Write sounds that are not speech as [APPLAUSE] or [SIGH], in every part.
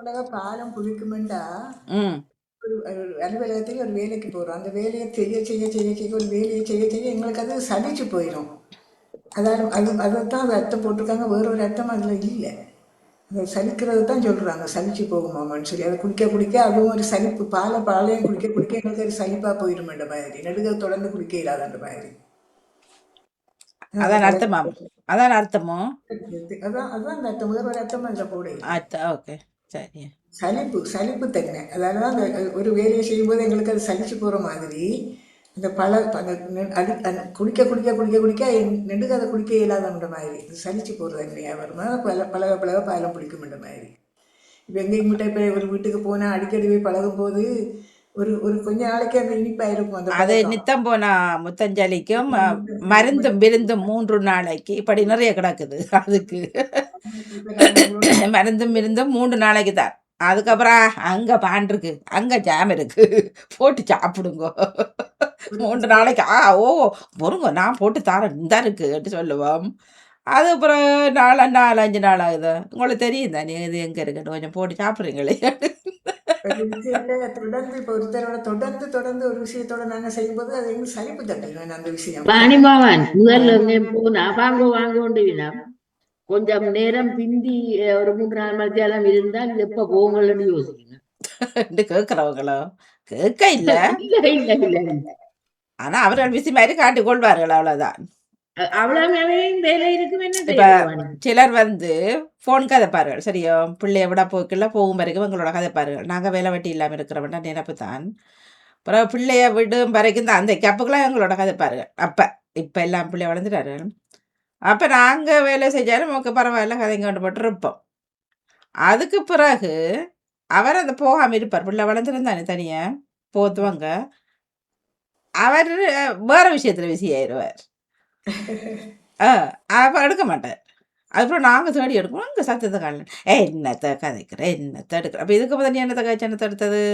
பழக பாலம் புளிக்குமெண்டா ஒரு அலுவலகத்துக்கு ஒரு வேலைக்கு போகிறோம் அந்த வேலையை செய்ய செய்ய செய்ய செய்ய ஒரு வேலையை செய்ய செய்ய எங்களுக்கு அது சலிச்சு போயிடும் அதாவது அது அதை தான் அது அர்த்தம் போட்டிருக்காங்க. வேற ஒரு அர்த்தம் அதில் இல்லை. அந்த சலிக்கிறது தான் சொல்கிறாங்க சலிச்சு போகுமாமான்னு சொல்லி அதை குடிக்க குடிக்க அதுவும் ஒரு சலிப்பு. பாலை பாலையும் குடிக்க குடிக்க எங்களுக்கு ஒரு சலிப்பாக போயிடுமென்ற மாதிரி. நெடுக தொடர்ந்து குடிக்க இல்லாதன்ற மாதிரி. அதான் அர்த்தமா? அதான் அர்த்தமோ? அதான் அதான் அந்த அர்த்தம். வேற ஒரு அர்த்தம் அதில் போட ஓகே. சரி. சலிப்பு சலிப்பு தன்மை அதால தான் அந்த ஒரு வேலையை செய்யும்போது எங்களுக்கு அது சலிச்சு போகிற மாதிரி அந்த பல அந்த அடி குடிக்க குடிக்க குடிக்க குடிக்க நெடுக அதை குடிக்க இயலாதன்ற மாதிரி. சலிச்சு போகிறது தன்மையாக வருமா பல பழக பழக பாலம் பிடிக்கும்ன்ற மாதிரி. இப்போ எங்கேயும் கிட்ட இப்போ ஒரு வீட்டுக்கு போனால் அடிக்கடி போய் பழகும் போது ஒரு ஒரு கொஞ்ச நாளைக்கு அந்த இனிப்பாக இருக்கும் அந்த அது நித்தம் போனா முத்தஞ்சலிக்கும் மருந்தும் விருந்தும் மூன்று நாளைக்கு. இப்படி நிறைய கிடக்குது. அதுக்கு. [COUGHS] மருந்தும் விருந்தும் மூன்று நாளைக்கு தான். அதுக்கப்புறம் அங்க பான் இருக்கு அங்க ஜாம் இருக்கு. போட்டு சாப்பிடுங்க. மூன்று நாளைக்கு ஆ ஓ பொறுங்க நான் போட்டு தரேன் இந்த இருக்குன்னு சொல்லுவோம். அது அப்புறம் நாலு நாலு அஞ்சு நாள் ஆகுது? உங்களுக்கு தெரியும் தானே இது எங்க இருக்குன்னு கொஞ்சம் போட்டு சாப்பிட்றீங்களே. தொடர்ந்து இப்போ ஒருத்தரோட தொடர்ந்து தொடர்ந்து ஒரு விஷயத்தோட நாங்கள் செய்யும்போது அது எங்களுக்கு சலிப்பு தட்டிடும் அந்த விஷயம். வாணிமாவன் முதல்ல வாங்க வாங்க கொஞ்சம் நேரம் பிந்தி ஒரு மூன்று மணி நேரம் இருந்தால் எப்ப போங்கள்னு யோசிக்கணும். கேட்குறவங்களோ? கேட்க இல்ல. இல்ல இல்ல இல்ல இல்ல. ஆனா அவர்கள் விசி மாதிரி காட்டிக் கொள்வார்கள் அவ்வளவுதான். சிலர் வந்து ஃபோன் கதைப்பார்கள். சரியா பிள்ளைய விட போக்கில்ல போகும் வரைக்கும் எங்களோட கதைப்பார்கள். நாங்கள் வேலை வெட்டி இல்லாமல் இருக்கிறவன்டா நினைப்பு தான் அப்புறம் பிள்ளைய விடும் வரைக்கும் தான் அந்த கப்புக்கெல்லாம் எங்களோட கதைப்பார்கள். அப்போ இப்போ எல்லாம் பிள்ளை வளர்ந்துட்டாரு அப்போ நாங்கள் வேலை செஞ்சாலும் நமக்கு பரவாயில்ல கதைங்க கொண்டு போட்டு இருப்போம். அதுக்கு பிறகு அவர் அந்த போகாமல் இருப்பார். பிள்ளை வளர்ந்துருந்தானே தனியாக போத்துவாங்க. அவர் வேற விஷயத்தில் பிஸி ஆயிடுவார் [LAUGHS] ஆ அப்போ எடுக்க மாட்டார். அதுக்கப்புறம் நாங்கள் தேடி எடுக்கணும். இங்கே சத்தத்தை ஏ என்னத்தை கதைக்கிற? என்னத்தை எடுக்கிற? அப்போ இதுக்கு நீ என்னத்தை கழிச்சு என்னத்தை எடுத்தது?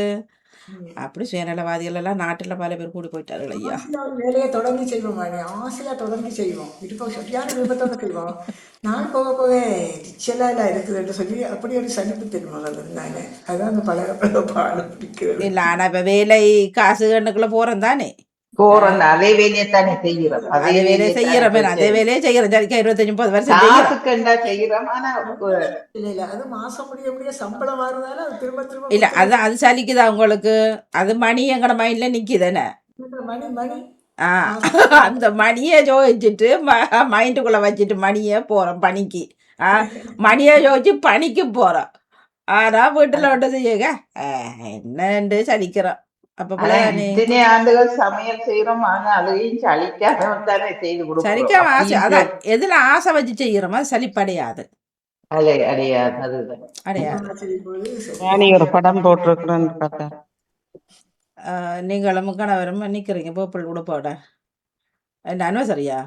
அப்படி சுயநலவாதிகள் எல்லாம் நாட்டில் பல பேர் கூடி போயிட்டார்கள் ஐயா. வேலையை தொடர்ந்து செய்வோம் ஆசையா தொடர்ந்து செய்வோம். விருப்பம் சரியான விருப்பத்தோட செய்வோம். நாள் போக போக இல்லை இருக்குதுன்னு சொல்லி அப்படி ஒரு சலிப்பு தெரியுமா இருந்தாங்க அதான் அந்த பழக பாடம் பிடிக்கிறது. இல்லை ஆனால் இப்போ வேலை காசு கண்ணுக்குள்ளே போகிறோம் தானே போறோம் அதே வேலையைத்தானே செய்யறோம் அதே வேலையை செய்யறோம் அதே வேலையை செய்யறோம் சரிக்கா இருபத்தஞ்சு முப்பது வருஷம் செய்யறோம் காசுக்கண்டா செய்யறோம் ஆனா அஹ், இல்ல அது மாசம் முடிய முடிய சம்பளம் வருதால அது திரும்ப திரும்ப இல்லை அது அது சலிக்குதா உங்களுக்கு அது மணி எங்கட மைண்டில் கொடுக்குற மணி அந்த மணியை ஜோதிச்சுட்டு ம மைண்டுக்குள்ளே வச்சுட்டு மணியை போகிறோம் பணிக்கு மணியை ஜோதிச்சு பணிக்கு போகிறோம் ஆனால் வீட்டில் ஒன்று செய்யுங்க என்னண்டு சலிக்கிறோம் ஆனா இத்தனை ஆண்டுகள் சமையல் செய்யறோம் ஆனா அதையும் சலிக்காம தானே செய்து கொடுக்கிறோம். சரிக்காம ஆசை அதான் எதில் ஆசை வச்சு செய்கிறோமோ அது சலிப்படையாது. அடையாது ஒரு படம் போட்டிருக்கிறேன்னு பார்த்தேன். நீங்களும் கணவரும் நிற்கிறீங்க பர்பிள் உடுப்போட. என்ன அனிவர்சரியா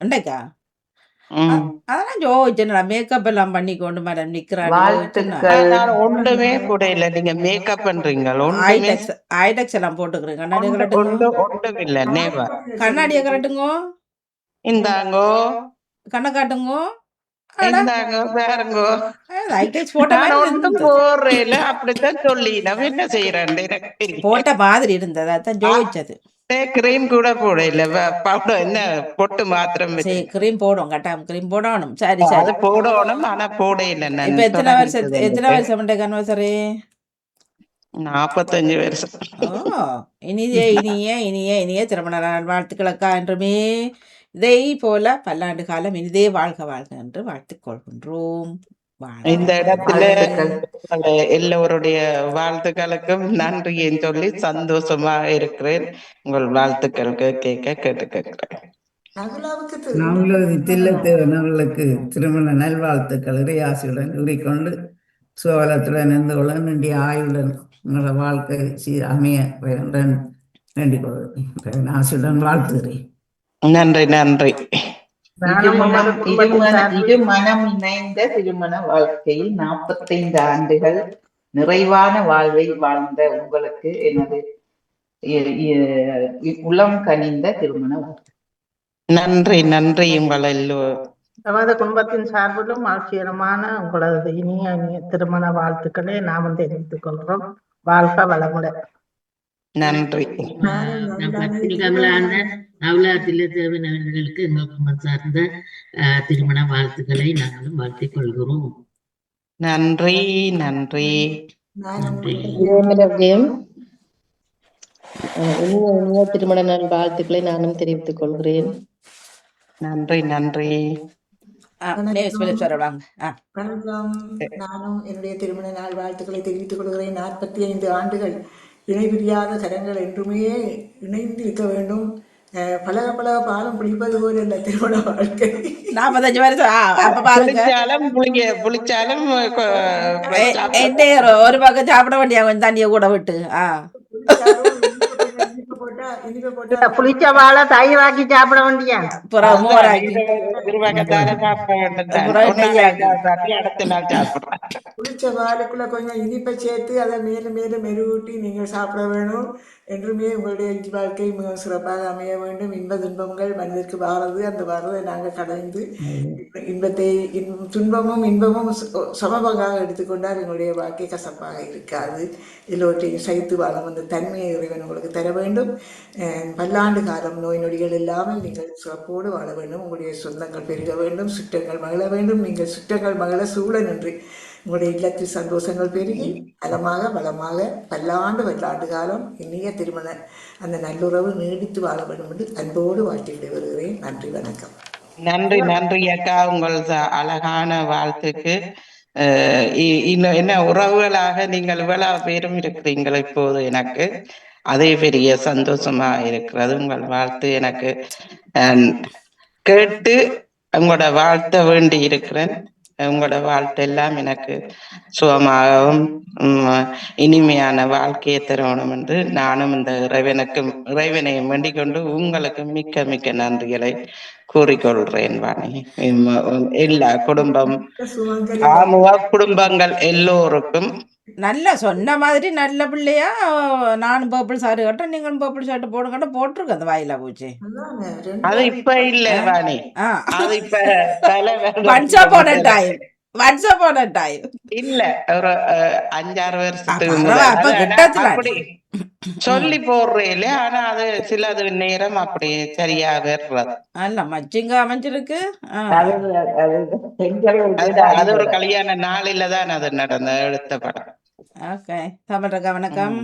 உண்டைக்கா ம். அதெல்லாம் ஜோதிச்சுனா மேக்கப் எல்லாம் பண்ணி கொண்டு மேடம் நான் ஒன்றுமே கூட இல்ல நீங்க மேக்கப் பண்றீங்க ஐடெக்ஸ் ஐடெக்ஸ் எல்லாம் போட்டுக்கிறேன். ஒன்று ஒன்றும் இல்ல நேவர் கண்ணாடியை கலட்டுங்கோ இந்தாங்கோ. கண்ணை காட்டுங்கோ. போட்ட மாதிரி இருந்தது. அதான் ஜோதிச்சது இல்ல பவுடர் என்ன பொட்டு மாத்திரம் வச்சு. சரி கிரீம் போடும் கட்டாயம் கிரீம் போடணும் சரி அது சரி போடணும் ஆனா போட இல்ல இப்ப எத்தனை வருஷம் எத்தனை வருஷம் உண்டு கன்வர்சரி நாப்பத்தஞ்சு வருஷம் இனிய இனிய இனிய இனிய திருமண நாள் வாழ்த்துக்களுக்கா என்றுமே இதை போல பல்லாண்டு காலம் இனிதே வாழ்க வாழ்க என்று வாழ்த்துக் கொள்கின்றோம் இந்த இடத்துல வாழ்த்துக்கள். எல்லோருடைய வாழ்த்துக்களுக்கும் நன்றின்னு சொல்லி சந்தோஷமா இருக்கிறேன். உங்கள் வாழ்த்துக்களுக்கு கேட்க கேட்டு கேட்கிறேன். நாங்களது தில்லத்தேவன் அவர்களுக்கு திருமண நல்வாழ்த்துக்கள். இறையாசியுடன் கூறிக்கொண்டு சுவலத்துடன் இருந்து கொள்ள வேண்டிய ஆயுடன் உங்களோட வாழ்க்கை சீ அமைய வேண்டும் வேண்டிக் கொள்கிறேன் ஆசையுடன் வாழ்த்துகிறேன். நன்றி நன்றி. திருமணம் திருமண திருமணம் இணைந்த திருமண வாழ்க்கையில் நாற்பத்தைந்து ஆண்டுகள் நிறைவான வாழ்வை வாழ்ந்த உங்களுக்கு எனது உளம் கனிந்த திருமண வாழ்க்கை நன்றி நன்றி நமது குடும்பத்தின் சார்பிலும் மகிழ்ச்சிகரமான உங்களது இனிய இனிய திருமண வாழ்த்துக்களை நாமும் தெரிவித்துக் கொள்கிறோம். வாழ்க வளமுடன். நன்றி. கமலாந்தன் நவலாத்தில தேவனவர்களுக்கு எங்கள் குடும்பம் சார்ந்த திருமண வாழ்த்துக்களை நாங்களும் வாழ்த்திக் கொள்கிறோம் நன்றி. நன்றி. இனிய திருமண நாள் வாழ்த்துக்களை நானும் தெரிவித்துக் கொள்கிறேன். நன்றி நன்றி. வணக்கம் நானும் என்னுடைய திருமண நாள் வாழ்த்துக்களை தெரிவித்துக் கொள்கிறேன். நாற்பத்தி ஐந்து ஆண்டுகள் இணைபிரியாத கரங்கள் என்றுமே இணைந்து இருக்க வேண்டும். பழக பழக பாலம் பிடிப்பது போல இல்லை திருமண வாழ்க்கை நாற்பத்தஞ்சு வருஷம் ஆ அப்ப பாருங்க புளிச்சாலும் புளிக்க புளிச்சாலும் என்ன ஒரு- ஒரு பக்கம் சாப்பிட வேண்டிய கொஞ்சம் தண்ணியை கூட விட்டு ஆ இனிப்பு போட்டா இனிப்பு போட்டா புளிச்ச வாழை தயிராக்கி சாப்பிட வேண்டியா குளிச்ச பாலுக்குள்ள கொஞ்சம் இனிப்பை சேர்த்து அதை மேலும் மேலும் மெருகூட்டி நீங்கள் சாப்பிட வேணும் என்றுமே உங்களுடைய வாழ்க்கை மிகவும் சிறப்பாக அமைய வேண்டும் இன்ப துன்பங்கள் மனிதருக்கு வாரது அந்த வரதை நாங்கள் கடைந்து இன்பத்தை இன்- துன்பமும் இன்பமும் சமபங்காக எடுத்துக்கொண்டால் எங்களுடைய வாழ்க்கை கசப்பாக இருக்காது எல்லோற்றையும் சகித்து வாழும் அந்த தன்மையை இறைவன் உங்களுக்கு தர வேண்டும் பல்லாண்டு காலம் நோய் நொடிகள் இல்லாமல் நீங்கள் சிறப்போடு வாழ வேண்டும். உங்களுடைய சொந்தங்கள் பெருக வேண்டும். சுற்றங்கள் மகிழ வேண்டும். நீங்கள் சுற்றங்கள் மகிழ சூழ நின்று உங்களுடைய இல்லத்தில் சந்தோஷங்கள் பெருகி அலமாக வளமாக பல்லாண்டு பல்லாண்டு காலம் இனிய திருமண அந்த நல்லுறவு நீடித்து வாழ வேண்டும் என்று அன்போடு வாழ்த்தி விடைபெறுகிறேன். நன்றி வணக்கம். நன்றி நன்றி அக்கா. உங்கள் அழகான வாழ்த்துக்கு. இன்னும் என்ன உறவுகளாக நீங்கள் இவ்வளவு பேரும் இருக்கிறீங்கள் இப்போது எனக்கு? அதே பெரிய சந்தோஷமா இருக்கிறது. உங்கள் வாழ்த்து எனக்கு அஹ், கேட்டு உங்களோட வாழ்த்த வேண்டி இருக்கிறேன். உங்களோட வாழ்த்து எல்லாம் எனக்கு சுகமாகவும் உம், இனிமையான வாழ்க்கையை தரணும் என்று நானும் இந்த இறைவனுக்கும் இறைவனையும் வேண்டிக் கொண்டு உங்களுக்கு மிக்க மிக்க நன்றிகளை கூறிக்கொள்றேன் வாணி. எல்லா குடும்பம் குடும்பங்கள் எல்லோருக்கும் நல்ல சொன்ன மாதிரி நல்ல பிள்ளையா நானும் பர்பிள் சாரி கட்டேன் நீங்களும் பர்பிள் ஷர்ட் போடுங்கட்ட போட்டிருக்கு அந்த வாயில பூச்சி. அது இப்ப இல்ல வாணி. ஆ. அது இப்ப ஒன்ஸ் அப்பான் டைம் டைம் இல்ல ஒரு அஞ்சாறு வருஷத்துக்கு அது சொல்லி போடுறேன் ஆனா அது சிலது நேரம் அப்படி சரியா வர்றது அல்ல மச்சிங்க அமைஞ்சிருக்கு. அது ஒரு கல்யாண நாளில தான் அது நடந்த எடுத்த படம். ஓகே தமிழக வணக்கம்.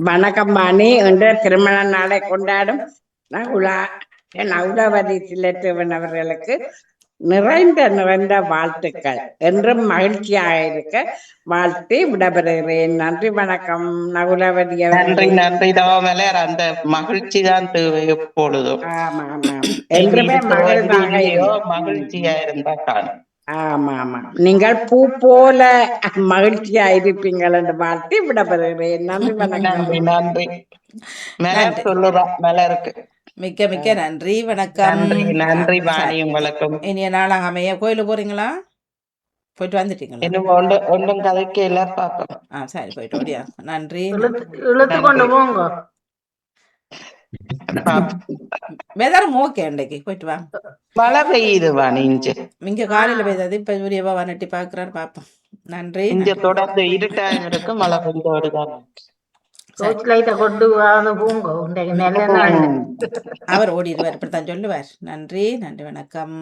வணக்கம் வாணி என்ற திருமண நாளை கொண்டாடும் நகுலா நகுலாவதி சிலத்தேவன் அவர்களுக்கு நிறைந்த நிறைந்த வாழ்த்துக்கள். என்றும் மகிழ்ச்சியாக இருக்க வாழ்த்தி விடைபெறுகிறேன். நன்றி வணக்கம். நகுலாவதி நன்றி நன்றி. தவமலர் அந்த மகிழ்ச்சி தான் எப்பொழுதும். ஆமா ஆமா என்றுமே மகிழ்ச்சியா இருந்தா காணும் ஆமா ஆமா நீங்கள் பூ போல மகிழ்ச்சியா இருப்பீங்கள் என்று வாழ்த்தி விடைபெறுகிறேன். நன்றி வணக்கம். நன்றி மலர் நன்றி. சொல்லுறா மலருக்கு மிக்க மிக்க நன்றி வணக்கம். நன்றி வாணி. உங்களுக்கும். இனிய நாளாக அமைய கோயிலுக்கு போறீங்களா? போயிட்டு வந்துட்டீங்களா? இன்னும் ஒன்றும் கதைக்கு எல்லாம் பார்ப்போம் ஆ சரி போயிட்டு ஓடியா. நன்றி இழுத்து கொண்டு போங்க. வெதரும் ஓகே அன்றைக்கு போயிட்டு வாங்க மழை பெய்யுது வாணி இஞ்சு இங்க காலையில பெய்தது இப்ப சூரியபா வனட்டி பாக்குறாரு பாப்போம். நன்றி இங்க தொடர்ந்து இருட்டாயம் இருக்கு மழை பெய்தோடு அவர் ஓடிடுவார் இப்படித்தான் சொல்லுவார் நன்றி நன்றி வணக்கம்